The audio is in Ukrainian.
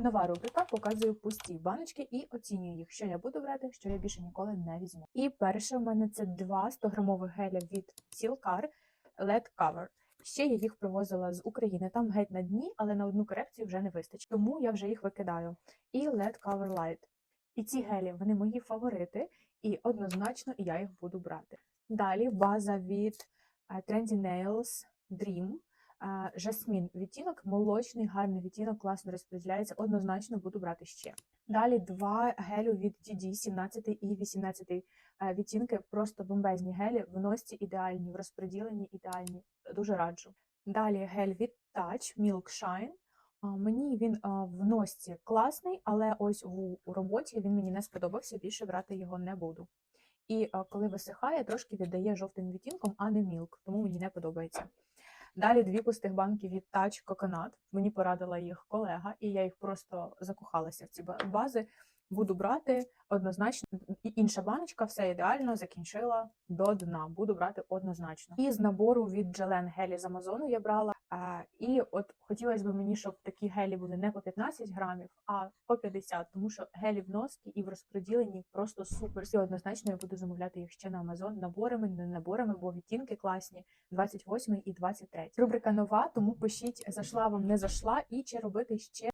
Нова рубрика показую пусті баночки і оцінюю їх, що я буду брати, що я більше ніколи не візьму. І перше в мене це два 100-грамових геля від Silkar LED Cover. Ще я їх привозила з України. Там геть на дні, але на одну корекцію вже не вистачить. Тому я вже їх викидаю. І LED Cover Light. І ці гелі вони мої фаворити, і однозначно я їх буду брати. Далі база від е, Trendy Nails Dream. Жасмін відтінок, молочний, гарний відтінок, класно розподіляється. Однозначно буду брати ще. Далі два гелю від DD 17 і 18 е, відтінки. Просто бомбезні гелі, в носці ідеальні, в розподіленні ідеальні. Дуже раджу. Далі гель від Touch Milk Shine. Мені він в носці класний, але ось у роботі він мені не сподобався. Більше брати його не буду. І коли висихає, трошки віддає жовтим відтінком, а не мілк, тому мені не подобається. Далі дві пустих банки від Touch Coconut. Мені порадила їх колега, і я їх просто закохалася в ці ба- бази. Буду брати однозначно. Інша баночка, все ідеально, закінчила до дна. Буду брати однозначно. І з набору від Джелен гелі з Амазону я брала. І от хотілося б мені, щоб такі гелі були не по 15 грамів, а по 50, тому що гелі в носки і в розподіленні просто супер. І однозначно я буду замовляти їх ще на Амазон наборами, не наборами, бо відтінки класні 28 і 23. Рубрика нова, тому пишіть, зайшла вам, не зайшла, і чи робити ще